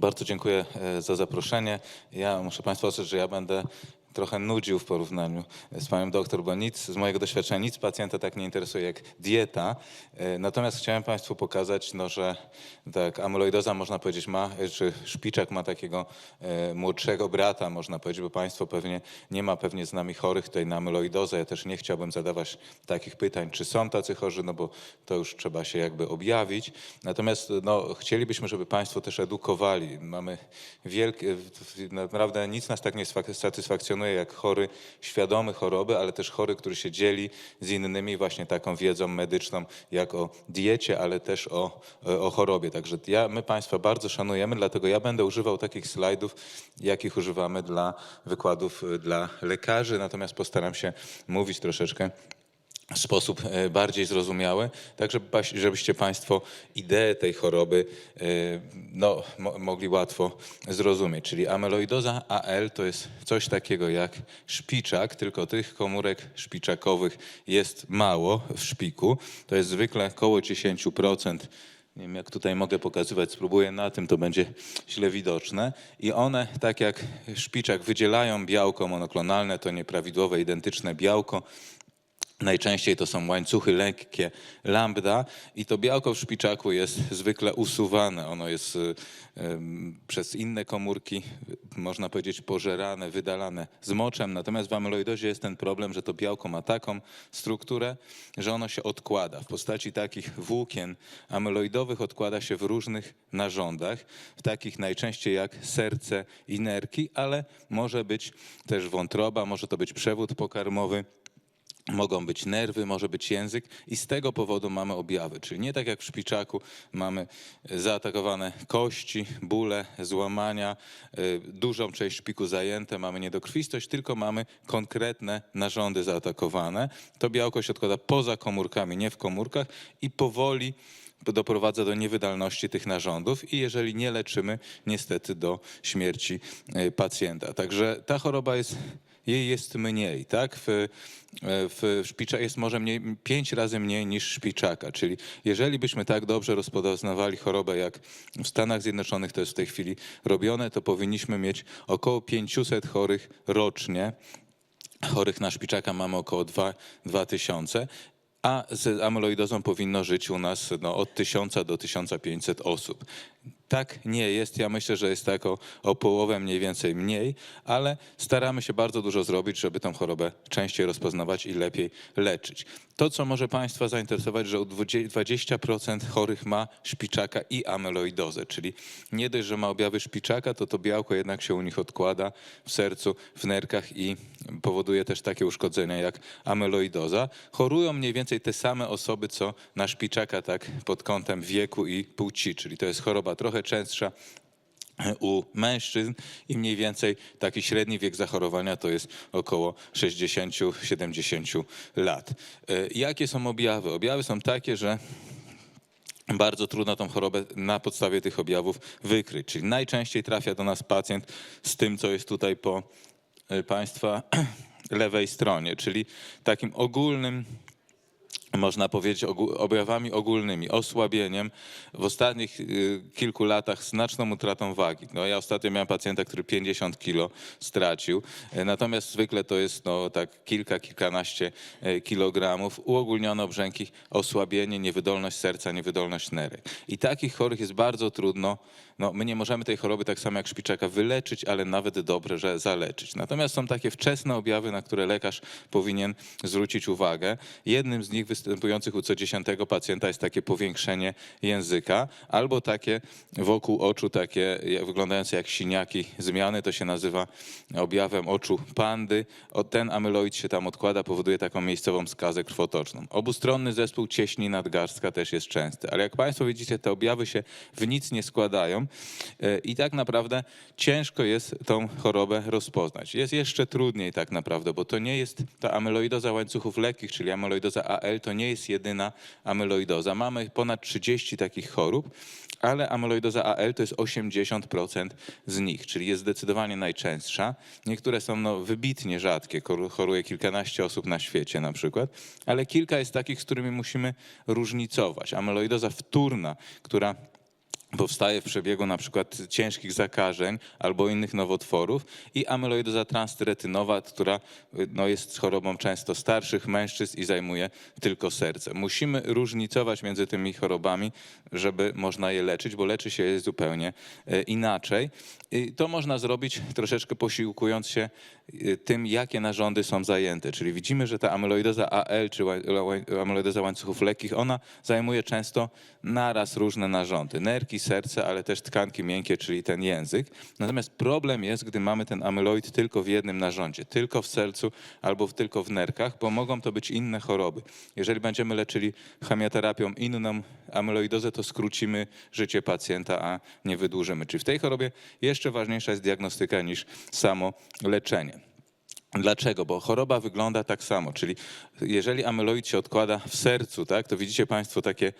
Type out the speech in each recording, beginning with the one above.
Bardzo dziękuję e, za zaproszenie. Ja muszę Państwu ostrzec, że ja będę trochę nudził w porównaniu z panią doktor, bo nic z mojego doświadczenia, nic pacjenta tak nie interesuje jak dieta. E, Natomiast chciałem Państwu pokazać, no, że tak, amyloidoza można powiedzieć ma, e, czy szpiczak ma takiego e, młodszego brata, można powiedzieć, bo Państwo pewnie nie ma pewnie z nami chorych tutaj na amyloidozę. Ja też nie chciałbym zadawać takich pytań, czy są tacy chorzy, no bo to już trzeba się jakby objawić. Natomiast no, chcielibyśmy, żeby Państwo też edukowali. Mamy wielkie, naprawdę nic nas tak nie sfak- satysfakcjonuje jak chory świadomy choroby, ale też chory, który się dzieli z innymi właśnie taką wiedzą medyczną, jak o diecie, ale też o, o chorobie. Także ja, my Państwa bardzo szanujemy, dlatego ja będę używał takich slajdów, jakich używamy dla wykładów y, dla lekarzy, natomiast postaram się mówić troszeczkę sposób e, bardziej zrozumiały, tak żebyście Państwo ideę tej choroby e, no, mo- mogli łatwo zrozumieć. Czyli amyloidoza AL to jest coś takiego jak szpiczak, tylko tych komórek szpiczakowych jest mało w szpiku. To jest zwykle około 10%. Nie wiem, jak tutaj mogę pokazywać, spróbuję na tym, to będzie źle widoczne. I one, tak jak szpiczak, wydzielają białko monoklonalne, to nieprawidłowe, identyczne białko, Najczęściej to są łańcuchy lekkie lambda i to białko w szpiczaku jest zwykle usuwane. Ono jest y, przez inne komórki, można powiedzieć, pożerane, wydalane z moczem. Natomiast w amyloidozie jest ten problem, że to białko ma taką strukturę, że ono się odkłada. W postaci takich włókien amyloidowych odkłada się w różnych narządach, w takich najczęściej jak serce i nerki, ale może być też wątroba, może to być przewód pokarmowy. Mogą być nerwy, może być język i z tego powodu mamy objawy. Czyli nie tak jak w szpiczaku mamy e, zaatakowane kości, bóle, złamania, y, dużą część szpiku zajęte, mamy niedokrwistość, tylko mamy konkretne narządy zaatakowane. To białko się odkłada poza komórkami, nie w komórkach i powoli doprowadza do niewydalności tych narządów i jeżeli nie leczymy, niestety do śmierci y, pacjenta. Także ta choroba jest jej jest mniej, tak? W, w jest może mniej, pięć razy mniej niż szpiczaka, czyli jeżeli byśmy tak dobrze rozpoznawali chorobę jak w Stanach Zjednoczonych to jest w tej chwili robione, to powinniśmy mieć około 500 chorych rocznie. Chorych na szpiczaka mamy około 2, 2000, a z amyloidozą powinno żyć u nas no, od 1000 do 1500 osób. Tak nie jest. Ja myślę, że jest tak o, o połowę mniej więcej mniej, ale staramy się bardzo dużo zrobić, żeby tę chorobę częściej rozpoznawać i lepiej leczyć. To, co może Państwa zainteresować, że u 20% 20% chorych ma szpiczaka i amyloidozę, czyli nie dość, że ma objawy szpiczaka, to to białko jednak się u nich odkłada w sercu, w nerkach i powoduje też takie uszkodzenia jak amyloidoza. Chorują mniej więcej te same osoby, co na szpiczaka, tak pod kątem wieku i płci, czyli to jest choroba trochę częstsza u mężczyzn i mniej więcej taki średni wiek zachorowania to jest około 60-70 lat. E, Jakie są objawy? Objawy są takie, że bardzo trudno tą chorobę na podstawie tych objawów wykryć. Czyli najczęściej trafia do nas pacjent z tym, co jest tutaj po e, Państwa lewej stronie, czyli takim ogólnym można powiedzieć, objawami ogólnymi, osłabieniem, w ostatnich y, kilku latach znaczną utratą wagi. No, ja ostatnio miałem pacjenta, który 50 kilo stracił, e, natomiast zwykle to jest no, tak kilka, kilkanaście e, kilogramów. Uogólniono brzęki, osłabienie, niewydolność serca, niewydolność nerek. I takich chorych jest bardzo trudno. No, my nie możemy tej choroby tak samo jak szpiczaka wyleczyć, ale nawet dobrze, że zaleczyć. Natomiast są takie wczesne objawy, na które lekarz powinien zwrócić uwagę. Jednym z nich występujących u co dziesiątego pacjenta jest takie powiększenie języka albo takie wokół oczu, takie wyglądające jak siniaki zmiany. To się nazywa objawem oczu pandy. Ten amyloid się tam odkłada, powoduje taką miejscową skazę krwotoczną. Obustronny zespół cieśni nadgarstka też jest częsty. Ale jak Państwo widzicie, te objawy się w nic nie składają e, i tak naprawdę ciężko jest tą chorobę rozpoznać. Jest jeszcze trudniej tak naprawdę, bo to nie jest ta amyloidoza łańcuchów lekkich, czyli amyloidoza AL, to nie jest jedyna amyloidoza. Mamy ponad 30 takich chorób, ale amyloidoza AL to jest 80% z nich, czyli jest zdecydowanie najczęstsza. Niektóre są no, wybitnie rzadkie, choru- choruje kilkanaście osób na świecie na przykład, ale kilka jest takich, z którymi musimy różnicować. Amyloidoza wtórna, która powstaje w przebiegu na przykład ciężkich zakażeń albo innych nowotworów i amyloidoza transtyretynowa, która y, no, jest chorobą często starszych mężczyzn i zajmuje tylko serce. Musimy różnicować między tymi chorobami, żeby można je leczyć, bo leczy się je zupełnie e, inaczej. I to można zrobić troszeczkę posiłkując się y, tym, jakie narządy są zajęte. Czyli widzimy, że ta amyloidoza AL, czy amyloidoza łańcuchów lekkich, ona zajmuje często naraz różne narządy. Nerki, serce, ale też tkanki miękkie, czyli ten język. Natomiast problem jest, gdy mamy ten amyloid tylko w jednym narządzie, tylko w sercu albo tylko w nerkach, bo mogą to być inne choroby. Jeżeli będziemy leczyli chemioterapią inną amyloidozę, to skrócimy życie pacjenta, a nie wydłużymy. Czyli w tej chorobie jeszcze ważniejsza jest diagnostyka niż samo leczenie. Dlaczego? Bo choroba wygląda tak samo, czyli jeżeli amyloid się odkłada w sercu, tak, to widzicie Państwo takie,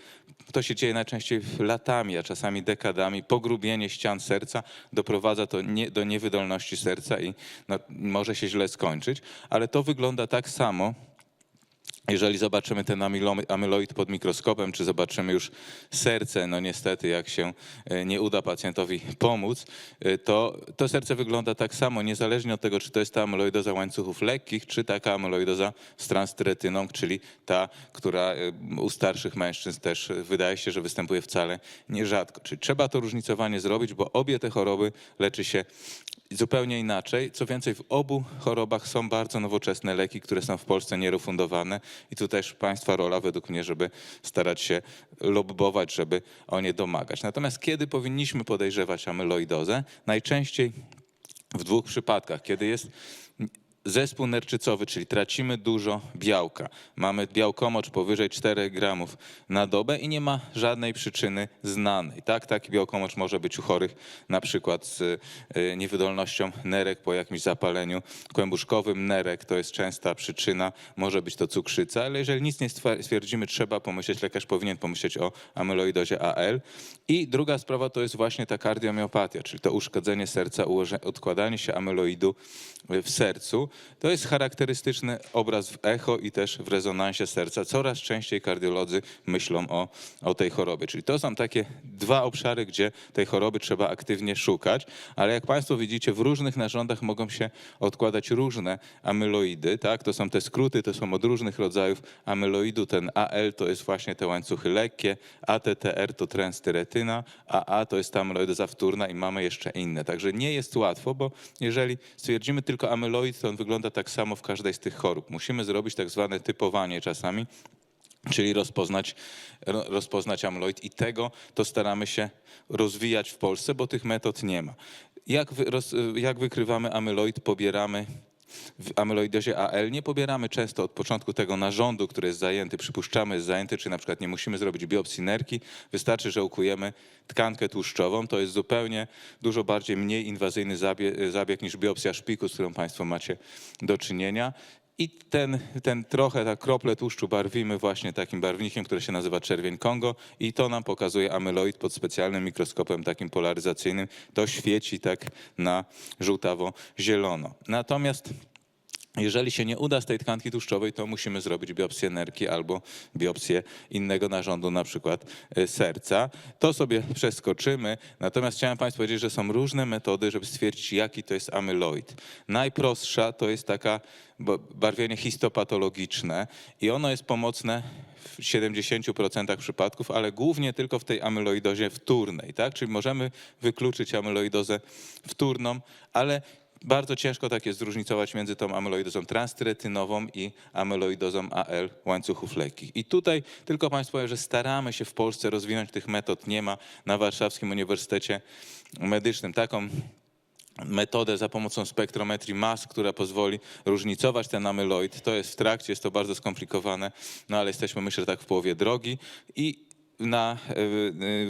to się dzieje najczęściej latami, a czasami dekadami, pogrubienie ścian serca doprowadza to nie, do niewydolności serca i no, może się źle skończyć, ale to wygląda tak samo, jeżeli zobaczymy ten amylo- amyloid pod mikroskopem, czy zobaczymy już serce, no niestety, jak się e, nie uda pacjentowi pomóc, e, to to serce wygląda tak samo, niezależnie od tego, czy to jest ta amyloidoza łańcuchów lekkich, czy taka amyloidoza z transtyretyną, czyli ta, która e, u starszych mężczyzn też wydaje się, że występuje wcale nierzadko. Czyli trzeba to różnicowanie zrobić, bo obie te choroby leczy się zupełnie inaczej. Co więcej, w obu chorobach są bardzo nowoczesne leki, które są w Polsce nierefundowane i tu też państwa rola według mnie, żeby starać się lobbować, żeby o nie domagać. Natomiast kiedy powinniśmy podejrzewać amyloidozę? Najczęściej w dwóch przypadkach, kiedy jest zespół nerczycowy, czyli tracimy dużo białka. Mamy białkomocz powyżej 4 gramów na dobę i nie ma żadnej przyczyny znanej. Tak, taki białkomocz może być u chorych na przykład z y, niewydolnością nerek po jakimś zapaleniu kłębuszkowym nerek. To jest częsta przyczyna, może być to cukrzyca, ale jeżeli nic nie stwierdzimy, trzeba pomyśleć, lekarz powinien pomyśleć o amyloidozie AL. I druga sprawa to jest właśnie ta kardiomiopatia, czyli to uszkodzenie serca, odkładanie się amyloidu w sercu. To jest charakterystyczny obraz w echo i też w rezonansie serca. Coraz częściej kardiolodzy myślą o, o tej chorobie. Czyli to są takie dwa obszary, gdzie tej choroby trzeba aktywnie szukać, ale jak Państwo widzicie, w różnych narządach mogą się odkładać różne amyloidy. Tak? To są te skróty, to są od różnych rodzajów amyloidu. Ten AL to jest właśnie te łańcuchy lekkie, ATTR to transtyretyna, AA to jest ta amyloidoza wtórna i mamy jeszcze inne. Także nie jest łatwo, bo jeżeli stwierdzimy tylko amyloid, to on wygląda tak samo w każdej z tych chorób. Musimy zrobić tak zwane typowanie czasami, czyli rozpoznać, ro- rozpoznać amyloid i tego to staramy się rozwijać w Polsce, bo tych metod nie ma. Jak, jak wykrywamy amyloid, pobieramy w amyloidozie AL nie pobieramy często od początku tego narządu, który jest zajęty, przypuszczamy jest zajęty, czy na przykład nie musimy zrobić biopsji nerki, wystarczy, że ukujemy tkankę tłuszczową. To jest zupełnie dużo bardziej mniej inwazyjny zabie, zabieg niż biopsja szpiku, z którą Państwo macie do czynienia. I ten, ten trochę, ta krople tłuszczu barwimy właśnie takim barwnikiem, który się nazywa czerwień Kongo i to nam pokazuje amyloid pod specjalnym mikroskopem takim polaryzacyjnym. To świeci tak na żółtawo-zielono. Natomiast jeżeli się nie uda z tej tkanki tłuszczowej, to musimy zrobić biopsję nerki albo biopsję innego narządu, na przykład e, serca. To sobie przeskoczymy. Natomiast chciałem Państwu powiedzieć, że są różne metody, żeby stwierdzić, jaki to jest amyloid. Najprostsza to jest taka barwienie histopatologiczne i ono jest pomocne w 70% przypadków, ale głównie tylko w tej amyloidozie wtórnej, tak? Czyli możemy wykluczyć amyloidozę wtórną, ale bardzo ciężko tak jest zróżnicować między tą amyloidozą transtyretynową i amyloidozą AL łańcuchów lekkich. I tutaj tylko Państwu powiem, że staramy się w Polsce rozwinąć tych metod. Nie ma na Warszawskim Uniwersytecie Medycznym taką metodę za pomocą spektrometrii mas, która pozwoli różnicować ten amyloid. To jest w trakcie, jest to bardzo skomplikowane, no ale jesteśmy myślę tak w połowie drogi i na, e,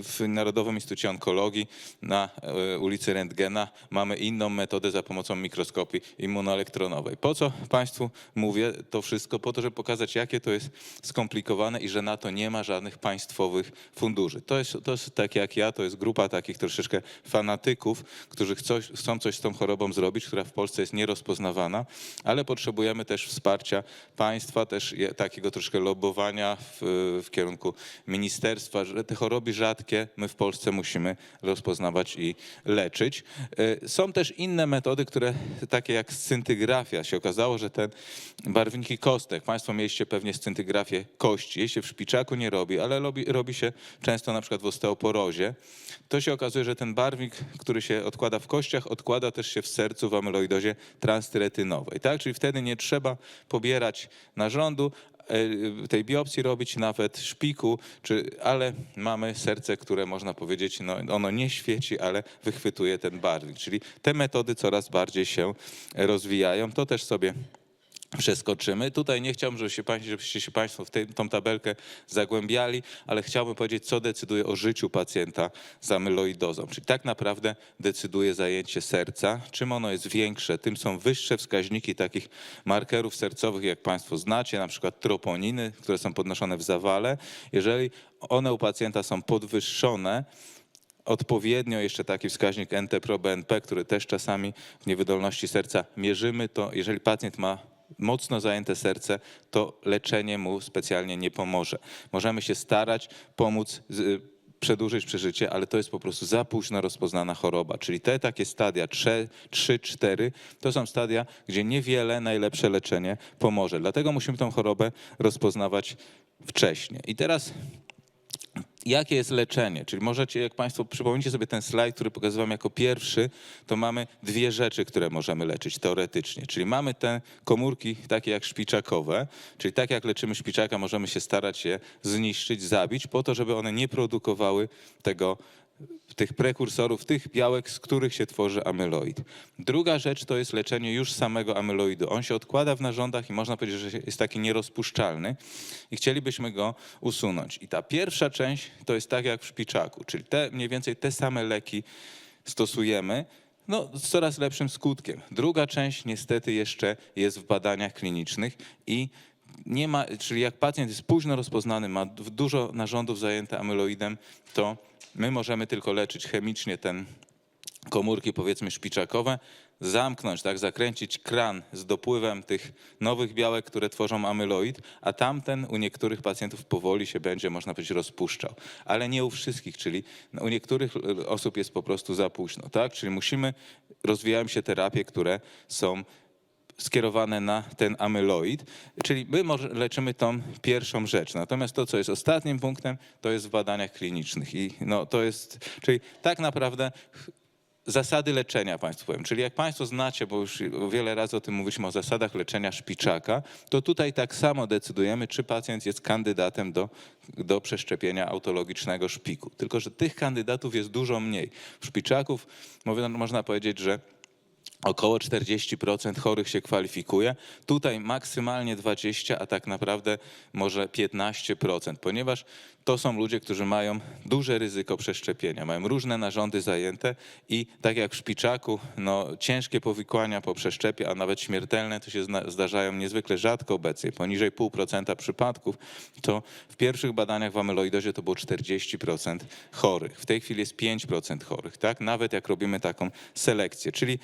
w Narodowym Instytucie Onkologii na e, ulicy Rentgena mamy inną metodę za pomocą mikroskopii immunoelektronowej. Po co Państwu mówię to wszystko? Po to, żeby pokazać, jakie to jest skomplikowane i że na to nie ma żadnych państwowych funduszy. To jest, to jest tak jak ja, to jest grupa takich troszeczkę fanatyków, którzy chcą, chcą coś z tą chorobą zrobić, która w Polsce jest nierozpoznawana, ale potrzebujemy też wsparcia państwa, też takiego troszkę lobbowania w, w kierunku ministerstwa, że te choroby rzadkie my w Polsce musimy rozpoznawać i leczyć. E, Są też inne metody, które takie jak scyntygrafia. Się okazało, że te barwniki kostek, Państwo mieliście pewnie scyntygrafię kości, jej się w szpiczaku nie robi, ale robi, robi się często na przykład w osteoporozie. To się okazuje, że ten barwnik, który się odkłada w kościach, odkłada też się w sercu w amyloidozie transtyretynowej. Tak? Czyli wtedy nie trzeba pobierać narządu, tej biopsji robić nawet szpiku, czy, ale mamy serce, które można powiedzieć, no, ono nie świeci, ale wychwytuje ten barwnik. Czyli te metody coraz bardziej się rozwijają. To też sobie przeskoczymy. Tutaj nie chciałbym, żebyście się Państwo w tą tabelkę zagłębiali, ale chciałbym powiedzieć, co decyduje o życiu pacjenta z amyloidozą. Czyli tak naprawdę decyduje zajęcie serca. Czym ono jest większe, tym są wyższe wskaźniki takich markerów sercowych, jak Państwo znacie, na przykład troponiny, które są podnoszone w zawale. Jeżeli one u pacjenta są podwyższone, odpowiednio jeszcze taki wskaźnik NT-proBNP, który też czasami w niewydolności serca mierzymy, to jeżeli pacjent ma mocno zajęte serce, to leczenie mu specjalnie nie pomoże. Możemy się starać pomóc z, przedłużyć przeżycie, ale to jest po prostu za późno rozpoznana choroba. Czyli te takie stadia 3, 4 to są stadia, gdzie niewiele najlepsze leczenie pomoże. Dlatego musimy tą chorobę rozpoznawać wcześniej. I teraz jakie jest leczenie. Czyli możecie, jak Państwo przypomnicie sobie ten slajd, który pokazywałem jako pierwszy, to mamy dwie rzeczy, które możemy leczyć teoretycznie. Czyli mamy te komórki takie jak szpiczakowe, czyli tak jak leczymy szpiczaka, możemy się starać je zniszczyć, zabić, po to, żeby one nie produkowały tego tych prekursorów, tych białek, z których się tworzy amyloid. Druga rzecz to jest leczenie już samego amyloidu. On się odkłada w narządach i można powiedzieć, że jest taki nierozpuszczalny i chcielibyśmy go usunąć. I ta pierwsza część to jest tak jak w szpiczaku, czyli te, mniej więcej te same leki stosujemy, no, z coraz lepszym skutkiem. Druga część niestety jeszcze jest w badaniach klinicznych i nie ma, czyli jak pacjent jest późno rozpoznany, ma dużo narządów zajęte amyloidem, to my możemy tylko leczyć chemicznie ten komórki powiedzmy szpiczakowe, zamknąć, tak, zakręcić kran z dopływem tych nowych białek, które tworzą amyloid, a tamten u niektórych pacjentów powoli się będzie, można powiedzieć, rozpuszczał. Ale nie u wszystkich, czyli u niektórych osób jest po prostu za późno, tak? Czyli musimy, rozwijają się terapie, które są skierowane na ten amyloid, czyli my leczymy tą pierwszą rzecz. Natomiast to, co jest ostatnim punktem, to jest w badaniach klinicznych. I no, to jest, czyli tak naprawdę zasady leczenia Państwu powiem. Czyli jak Państwo znacie, bo już wiele razy o tym mówiliśmy, o zasadach leczenia szpiczaka, to tutaj tak samo decydujemy, czy pacjent jest kandydatem do, do przeszczepienia autologicznego szpiku. Tylko, że tych kandydatów jest dużo mniej. W szpiczaków można powiedzieć, że Około 40% chorych się kwalifikuje. Tutaj maksymalnie 20%, a tak naprawdę może 15%, ponieważ to są ludzie, którzy mają duże ryzyko przeszczepienia, mają różne narządy zajęte i tak jak w szpiczaku, no, ciężkie powikłania po przeszczepie, a nawet śmiertelne, to się zdarzają niezwykle rzadko obecnie, poniżej 0,5% przypadków, to w pierwszych badaniach w amyloidozie to było 40% chorych. W tej chwili jest 5% chorych, tak? Nawet jak robimy taką selekcję, czyli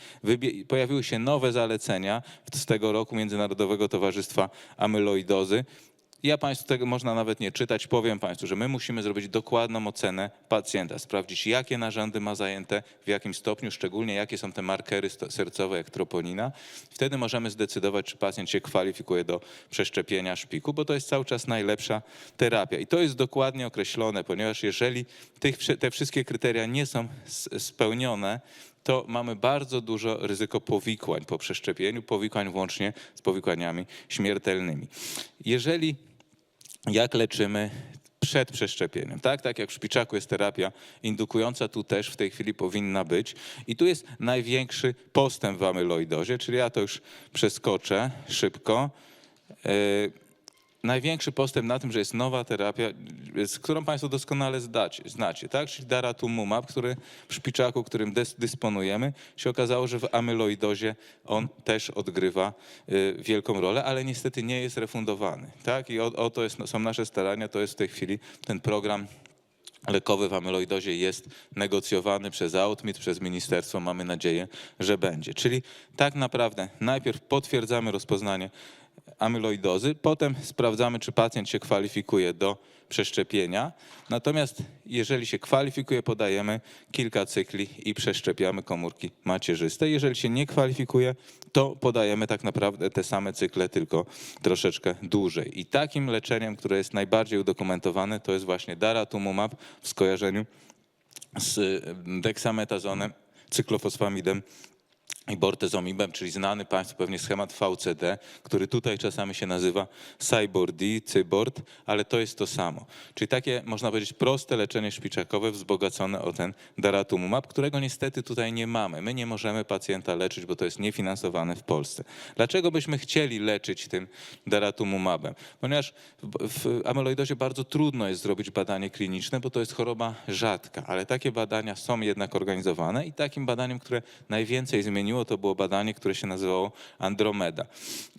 pojawiły się nowe zalecenia z tego roku Międzynarodowego Towarzystwa Amyloidozy, ja Państwu tego można nawet nie czytać. Powiem Państwu, że my musimy zrobić dokładną ocenę pacjenta, sprawdzić jakie narządy ma zajęte, w jakim stopniu, szczególnie jakie są te markery sercowe, jak troponina. Wtedy możemy zdecydować, czy pacjent się kwalifikuje do przeszczepienia szpiku, bo to jest cały czas najlepsza terapia. I to jest dokładnie określone, ponieważ jeżeli tych, te wszystkie kryteria nie są spełnione, to mamy bardzo dużo ryzyko powikłań po przeszczepieniu, powikłań włącznie z powikłaniami śmiertelnymi. Jeżeli jak leczymy przed przeszczepieniem. Tak, tak jak w szpiczaku jest terapia indukująca, tu też w tej chwili powinna być. I tu jest największy postęp w amyloidozie, czyli ja to już przeskoczę szybko. E, Największy postęp na tym, że jest nowa terapia, z którą Państwo doskonale zdacie, znacie, tak? Czyli daratumumab, który w szpiczaku, którym dys- dysponujemy, się okazało, że w amyloidozie on też odgrywa y, wielką rolę, ale niestety nie jest refundowany, tak? I o, o to jest, są nasze starania, to jest w tej chwili ten program lekowy w amyloidozie jest negocjowany przez AUTMIT, przez ministerstwo. Mamy nadzieję, że będzie. Czyli tak naprawdę najpierw potwierdzamy rozpoznanie amyloidozy. Potem sprawdzamy, czy pacjent się kwalifikuje do przeszczepienia. Natomiast jeżeli się kwalifikuje, podajemy kilka cykli i przeszczepiamy komórki macierzyste. Jeżeli się nie kwalifikuje, to podajemy tak naprawdę te same cykle, tylko troszeczkę dłużej. I takim leczeniem, które jest najbardziej udokumentowane, to jest właśnie daratumumab w skojarzeniu z deksametazonem, cyklofosfamidem i bortezomibem, czyli znany Państwu pewnie schemat VCD, który tutaj czasami się nazywa Cybord, Cybord, ale to jest to samo. Czyli takie, można powiedzieć, proste leczenie szpiczakowe wzbogacone o ten daratumumab, którego niestety tutaj nie mamy. My nie możemy pacjenta leczyć, bo to jest niefinansowane w Polsce. Dlaczego byśmy chcieli leczyć tym daratumumabem? Ponieważ w amyloidozie bardzo trudno jest zrobić badanie kliniczne, bo to jest choroba rzadka, ale takie badania są jednak organizowane i takim badaniem, które najwięcej zmieniło, to było badanie, które się nazywało Andromeda.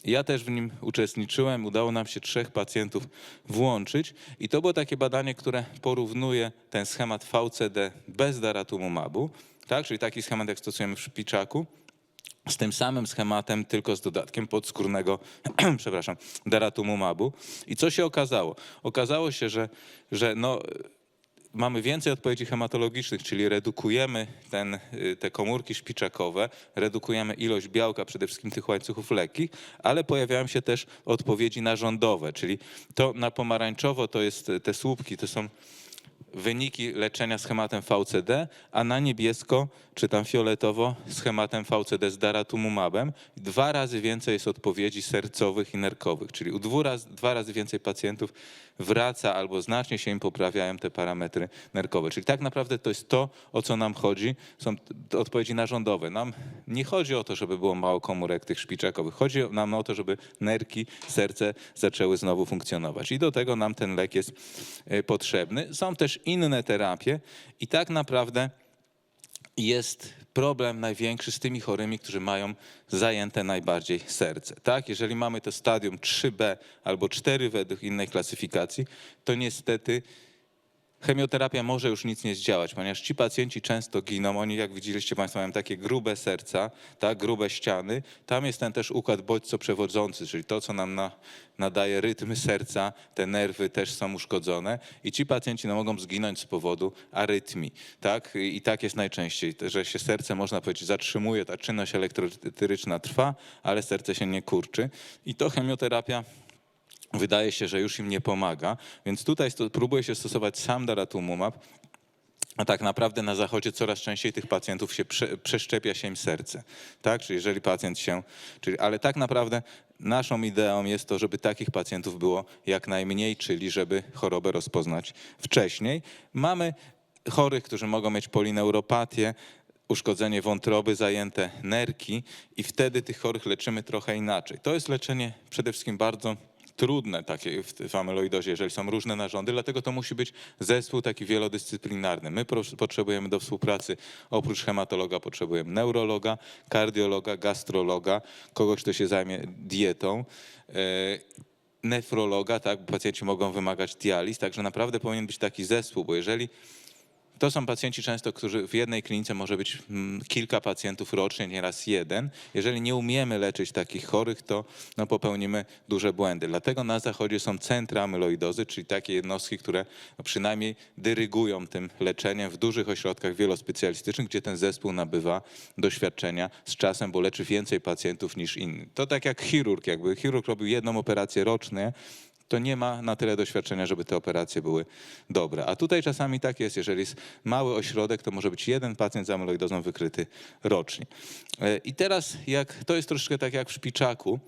Ja też w nim uczestniczyłem, udało nam się trzech pacjentów włączyć i to było takie badanie, które porównuje ten schemat VCD bez daratumumabu, tak? czyli taki schemat, jak stosujemy w szpiczaku, z tym samym schematem, tylko z dodatkiem podskórnego, przepraszam, daratumumabu. I co się okazało? Okazało się, że, że no, mamy więcej odpowiedzi hematologicznych, czyli redukujemy ten, y, te komórki szpiczakowe, redukujemy ilość białka, przede wszystkim tych łańcuchów lekkich, ale pojawiają się też odpowiedzi narządowe, czyli to na pomarańczowo to jest te słupki, to są wyniki leczenia schematem VCD, a na niebiesko czy tam fioletowo schematem VCD z daratumumabem. Dwa razy więcej jest odpowiedzi sercowych i nerkowych, czyli u dwu raz, dwa razy więcej pacjentów wraca albo znacznie się im poprawiają te parametry nerkowe. Czyli tak naprawdę to jest to, o co nam chodzi, są odpowiedzi narządowe. Nam nie chodzi o to, żeby było mało komórek tych szpiczakowych. Chodzi nam o to, żeby nerki, serce zaczęły znowu funkcjonować. I do tego nam ten lek jest e, potrzebny. Są też inne terapie i tak naprawdę jest problem największy z tymi chorymi, którzy mają zajęte najbardziej serce. Tak? Jeżeli mamy to stadium 3B albo 4 według innej klasyfikacji, to niestety chemioterapia może już nic nie zdziałać, ponieważ ci pacjenci często giną. Oni, jak widzieliście Państwo, mają takie grube serca, tak, grube ściany. Tam jest ten też układ bodźco-przewodzący, czyli to, co nam na, nadaje rytmy serca, te nerwy też są uszkodzone i ci pacjenci no, mogą zginąć z powodu arytmii. Tak? I tak jest najczęściej, że się serce, można powiedzieć, zatrzymuje, ta czynność elektrolytyczna trwa, ale serce się nie kurczy. I to chemioterapia wydaje się, że już im nie pomaga, więc tutaj próbuje się stosować sam daratumumab, a tak naprawdę na zachodzie coraz częściej tych pacjentów się prze, przeszczepia się im serce. Tak? Czyli jeżeli pacjent się. Czyli, ale tak naprawdę naszą ideą jest to, żeby takich pacjentów było jak najmniej, czyli żeby chorobę rozpoznać wcześniej. Mamy chorych, którzy mogą mieć polineuropatię, uszkodzenie wątroby, zajęte nerki i wtedy tych chorych leczymy trochę inaczej. To jest leczenie przede wszystkim bardzo trudne takie w, w amyloidozie, jeżeli są różne narządy, dlatego to musi być zespół taki wielodyscyplinarny. My potrzebujemy do współpracy oprócz hematologa potrzebujemy neurologa, kardiologa, gastrologa, kogoś, kto się zajmie dietą. e, Nefrologa, tak, bo pacjenci mogą wymagać dializ, także naprawdę powinien być taki zespół, bo jeżeli to są pacjenci często, którzy w jednej klinice może być mm, kilka pacjentów rocznie, nieraz jeden. Jeżeli nie umiemy leczyć takich chorych, to no, popełnimy duże błędy. Dlatego na zachodzie są centra amyloidozy, czyli takie jednostki, które no, przynajmniej dyrygują tym leczeniem w dużych ośrodkach wielospecjalistycznych, gdzie ten zespół nabywa doświadczenia z czasem, bo leczy więcej pacjentów niż inni. To tak jak chirurg, jakby chirurg robił jedną operację rocznie, to nie ma na tyle doświadczenia, żeby te operacje były dobre. A tutaj czasami tak jest, jeżeli jest mały ośrodek, to może być jeden pacjent z amyloidozą wykryty rocznie. E, I teraz jak, to jest troszeczkę tak jak w szpiczaku,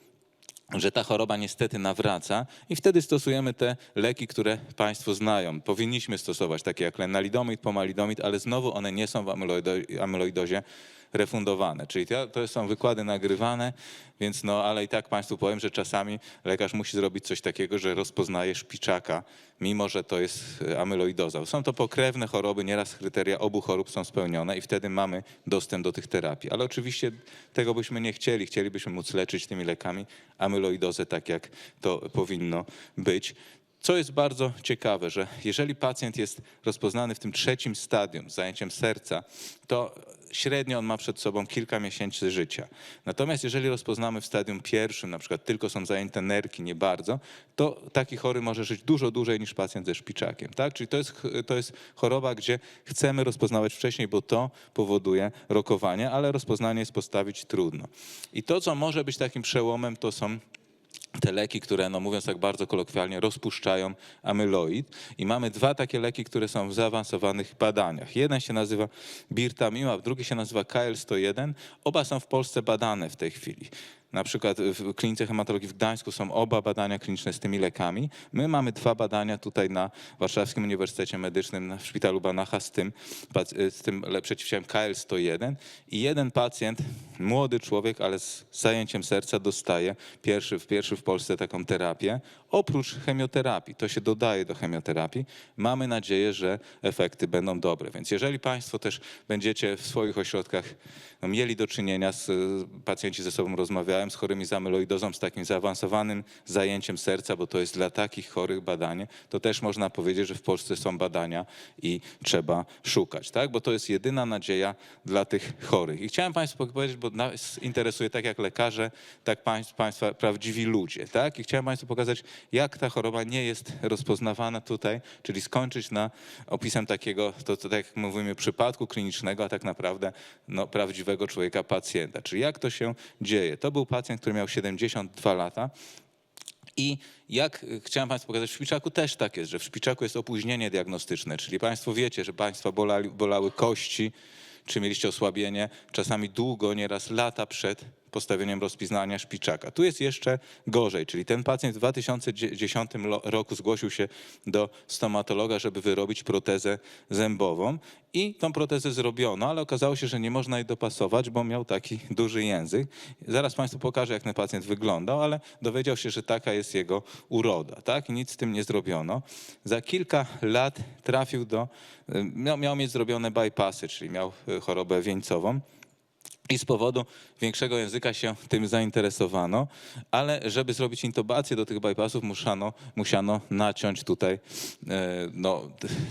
że ta choroba niestety nawraca i wtedy stosujemy te leki, które Państwo znają. Powinniśmy stosować, takie jak lenalidomid, pomalidomid, ale znowu one nie są w amyloido- amyloidozie refundowane. Czyli to, to są wykłady nagrywane, więc no, ale i tak Państwu powiem, że czasami lekarz musi zrobić coś takiego, że rozpoznaje szpiczaka, mimo że to jest e, amyloidoza. Są to pokrewne choroby, nieraz kryteria obu chorób są spełnione i wtedy mamy dostęp do tych terapii. Ale oczywiście tego byśmy nie chcieli. Chcielibyśmy móc leczyć tymi lekami amyloidozę tak, jak to powinno być. Co jest bardzo ciekawe, że jeżeli pacjent jest rozpoznany w tym trzecim stadium zajęciem serca, to średnio on ma przed sobą kilka miesięcy życia. Natomiast jeżeli rozpoznamy w stadium pierwszym, na przykład tylko są zajęte nerki, nie bardzo, to taki chory może żyć dużo dłużej niż pacjent ze szpiczakiem. Tak? Czyli to jest, to jest choroba, gdzie chcemy rozpoznawać wcześniej, bo to powoduje rokowanie, ale rozpoznanie jest postawić trudno. I to, co może być takim przełomem, to są te leki, które, no mówiąc tak bardzo kolokwialnie, rozpuszczają amyloid. I mamy dwa takie leki, które są w zaawansowanych badaniach. Jeden się nazywa Birtamimab, drugi się nazywa KL101. Oba są w Polsce badane w tej chwili. Na przykład w klinice hematologii w Gdańsku są oba badania kliniczne z tymi lekami. My mamy dwa badania tutaj na Warszawskim Uniwersytecie Medycznym, w Szpitalu Banacha z tym, z tym przeciwciałem KL101 i jeden pacjent, młody człowiek, ale z zajęciem serca dostaje pierwszy, pierwszy w Polsce taką terapię. Oprócz chemioterapii, to się dodaje do chemioterapii, mamy nadzieję, że efekty będą dobre. Więc jeżeli Państwo też będziecie w swoich ośrodkach no, mieli do czynienia z pacjenci ze sobą rozmawiałem, z chorymi z amyloidozą, z takim zaawansowanym zajęciem serca, bo to jest dla takich chorych badanie, to też można powiedzieć, że w Polsce są badania i trzeba szukać, tak? Bo to jest jedyna nadzieja dla tych chorych. I chciałem Państwu powiedzieć, bo nas interesuje tak jak lekarze, tak państw, Państwa prawdziwi ludzie, tak? I chciałem Państwu pokazać, jak ta choroba nie jest rozpoznawana tutaj, czyli skończyć na opisem takiego, to, to tak jak mówimy, przypadku klinicznego, a tak naprawdę no, prawdziwego człowieka, pacjenta. Czyli jak to się dzieje? To był pacjent, który miał 72 lata, i jak y, chciałem Państwu pokazać, w szpiczaku też tak jest, że w szpiczaku jest opóźnienie diagnostyczne, czyli Państwo wiecie, że Państwa bolali, bolały kości, czy mieliście osłabienie, czasami długo, nieraz lata przed postawieniem rozpoznania szpiczaka. Tu jest jeszcze gorzej, czyli ten pacjent w 2010 lo- roku zgłosił się do stomatologa, żeby wyrobić protezę zębową i tą protezę zrobiono, ale okazało się, że nie można jej dopasować, bo miał taki duży język. Zaraz Państwu pokażę, jak ten pacjent wyglądał, ale dowiedział się, że taka jest jego uroda, tak? Nic z tym nie zrobiono. Za kilka lat trafił do, miał, miał mieć zrobione bypassy, czyli miał y, chorobę wieńcową. I z powodu większego języka się tym zainteresowano, ale żeby zrobić intubację do tych bypassów, musiano, musiano naciąć tutaj e, no,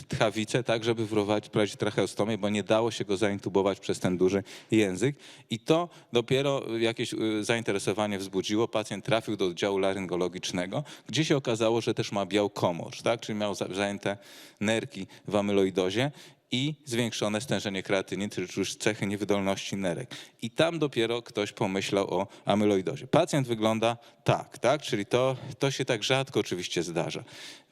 tchawicę, tak, żeby wprowadzić tracheostomię, bo nie dało się go zaintubować przez ten duży język. I to dopiero jakieś e, zainteresowanie wzbudziło. Pacjent trafił do oddziału laryngologicznego, gdzie się okazało, że też ma białkomorz, tak, czyli miał za- zajęte nerki w amyloidozie i zwiększone stężenie kreatyny, czyli już cechy niewydolności nerek. I tam dopiero ktoś pomyślał o amyloidozie. Pacjent wygląda tak, tak? Czyli to, to się tak rzadko oczywiście zdarza.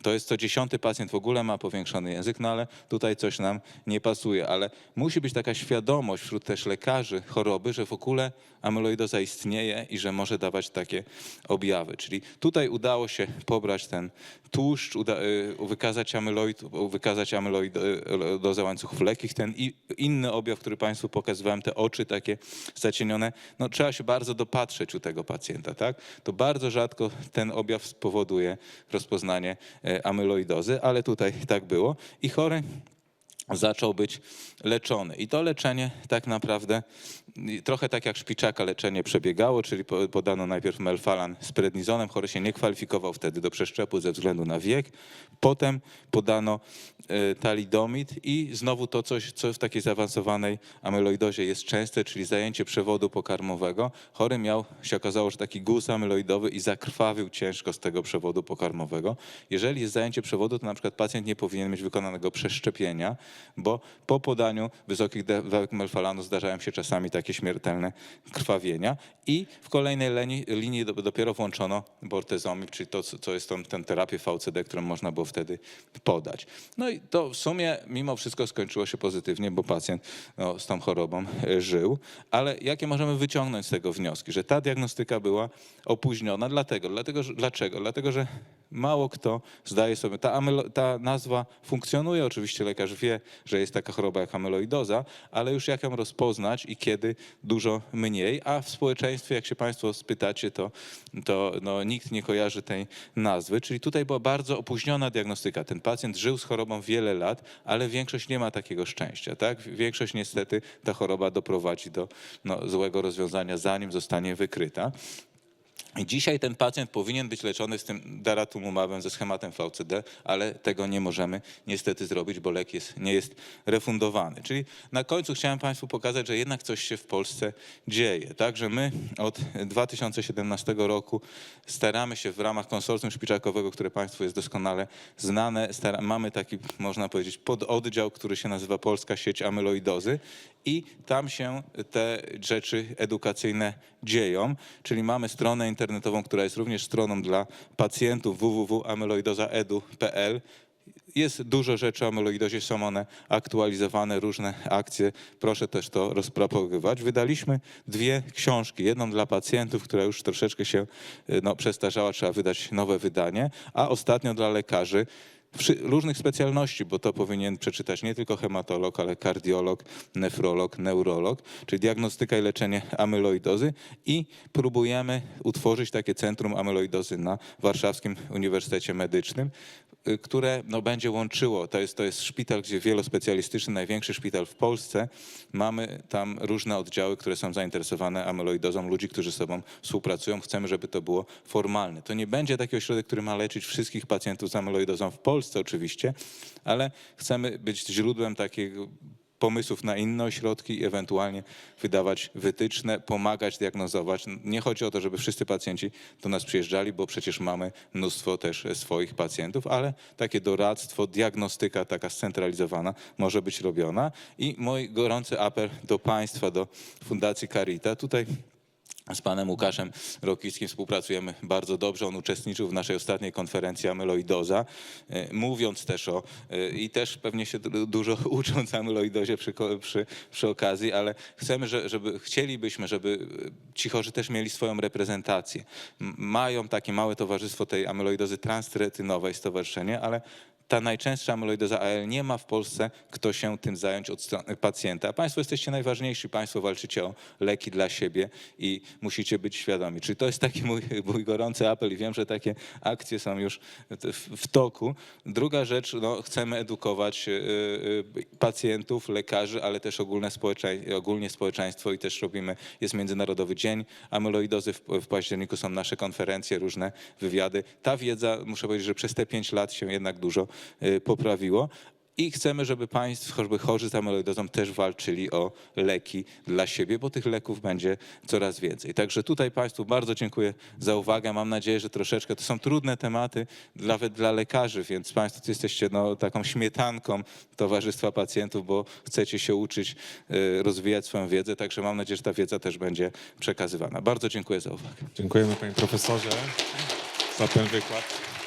To jest co dziesiąty pacjent w ogóle ma powiększony język, no ale tutaj coś nam nie pasuje. Ale musi być taka świadomość wśród też lekarzy choroby, że w ogóle amyloidoza istnieje i że może dawać takie objawy. Czyli tutaj udało się pobrać ten tłuszcz, uda, y, wykazać amyloid, wykazać amyloidozę łańcuchów lekkich, ten inny objaw, który Państwu pokazywałem, te oczy takie zacienione, no trzeba się bardzo dopatrzeć u tego pacjenta, tak? To bardzo rzadko ten objaw spowoduje rozpoznanie e, amyloidozy, ale tutaj tak było. I chory zaczął być leczony. I to leczenie tak naprawdę trochę tak jak szpiczaka leczenie przebiegało, czyli po- podano najpierw melfalan z prednizonem, chory się nie kwalifikował wtedy do przeszczepu ze względu na wiek. Potem podano e, talidomid i znowu to coś, co w takiej zaawansowanej amyloidozie jest częste, czyli zajęcie przewodu pokarmowego. Chory miał, się okazało, że taki guz amyloidowy i zakrwawił ciężko z tego przewodu pokarmowego. Jeżeli jest zajęcie przewodu, to na przykład pacjent nie powinien mieć wykonanego przeszczepienia, bo po podaniu wysokich dawek melfalanu zdarzają się czasami takie śmiertelne krwawienia i w kolejnej linii do- dopiero włączono bortezomib, czyli to, co jest tą, tę terapię VCD, którą można było wtedy podać. No i to w sumie mimo wszystko skończyło się pozytywnie, bo pacjent no, z tą chorobą e, żył, ale jakie możemy wyciągnąć z tego wnioski? Że ta diagnostyka była opóźniona, dlatego, dlatego dlaczego? Dlatego, że mało kto zdaje sobie, ta, ta nazwa funkcjonuje, oczywiście lekarz wie, że jest taka choroba jak amyloidoza, ale już jak ją rozpoznać i kiedy dużo mniej, a w społeczeństwie, jak się Państwo spytacie, to, to no, nikt nie kojarzy tej nazwy, czyli tutaj była bardzo opóźniona diagnostyka. Ten pacjent żył z chorobą wiele lat, ale większość nie ma takiego szczęścia, tak? Większość niestety ta choroba doprowadzi do no, złego rozwiązania, zanim zostanie wykryta. Dzisiaj ten pacjent powinien być leczony z tym daratumumabem ze schematem VCD, ale tego nie możemy niestety zrobić, bo lek jest, nie jest refundowany. Czyli na końcu chciałem Państwu pokazać, że jednak coś się w Polsce dzieje. Także my od 2017 roku staramy się w ramach konsorcjum szpiczakowego, które Państwu jest doskonale znane, mamy taki, można powiedzieć, pododdział, który się nazywa Polska Sieć Amyloidozy i tam się te rzeczy edukacyjne dzieją, czyli mamy stronę internetową, która jest również stroną dla pacjentów www.amyloidozaedu.pl. Jest dużo rzeczy o amyloidozie, są one aktualizowane, różne akcje. Proszę też to rozpropagowywać. Wydaliśmy dwie książki. Jedną dla pacjentów, która już troszeczkę się y, no, przestarzała, trzeba wydać nowe wydanie, a ostatnio dla lekarzy różnych specjalności, bo to powinien przeczytać nie tylko hematolog, ale kardiolog, nefrolog, neurolog, czyli diagnostyka i leczenie amyloidozy i próbujemy utworzyć takie centrum amyloidozy na Warszawskim Uniwersytecie Medycznym, które no, będzie łączyło, to jest, to jest szpital, gdzie wielospecjalistyczny, największy szpital w Polsce. Mamy tam różne oddziały, które są zainteresowane amyloidozą, ludzi, którzy ze sobą współpracują. Chcemy, żeby to było formalne. To nie będzie taki ośrodek, który ma leczyć wszystkich pacjentów z amyloidozą w Polsce oczywiście, ale chcemy być źródłem takiego pomysłów na inne ośrodki i ewentualnie wydawać wytyczne, pomagać diagnozować. Nie chodzi o to, żeby wszyscy pacjenci do nas przyjeżdżali, bo przecież mamy mnóstwo też swoich pacjentów, ale takie doradztwo, diagnostyka taka scentralizowana może być robiona. I mój gorący apel do Państwa, do Fundacji Carita. Tutaj z panem Łukaszem Rokickim współpracujemy bardzo dobrze. On uczestniczył w naszej ostatniej konferencji Amyloidoza, e, mówiąc też o, e, i też pewnie się du- dużo ucząc amyloidozie przy, przy, przy okazji, ale chcemy, że- żeby, chcielibyśmy, żeby e, ci chorzy też mieli swoją reprezentację. Mają takie małe towarzystwo tej amyloidozy transtretynowej, stowarzyszenie, ale ta najczęstsza amyloidoza AL nie ma w Polsce kto się tym zająć od strony pacjenta. Państwo jesteście najważniejsi, Państwo walczycie o leki dla siebie i musicie być świadomi. Czyli to jest taki mój, mój gorący apel i wiem, że takie akcje są już w, w toku. Druga rzecz, no, chcemy edukować y, y, pacjentów, lekarzy, ale też ogólne, społeczeństwo, ogólnie społeczeństwo i też robimy, jest Międzynarodowy Dzień Amyloidozy, w, w październiku są nasze konferencje, różne wywiady. Ta wiedza, muszę powiedzieć, że przez te pięć lat się jednak dużo poprawiło. I chcemy, żeby państwo, choćby chorzy z amyloidozą też walczyli o leki dla siebie, bo tych leków będzie coraz więcej. Także tutaj Państwu bardzo dziękuję za uwagę. Mam nadzieję, że troszeczkę to są trudne tematy nawet dla lekarzy, więc Państwo tu jesteście no, taką śmietanką Towarzystwa Pacjentów, bo chcecie się uczyć, y, rozwijać swoją wiedzę. Także mam nadzieję, że ta wiedza też będzie przekazywana. Bardzo dziękuję za uwagę. Dziękujemy panie profesorze za ten wykład.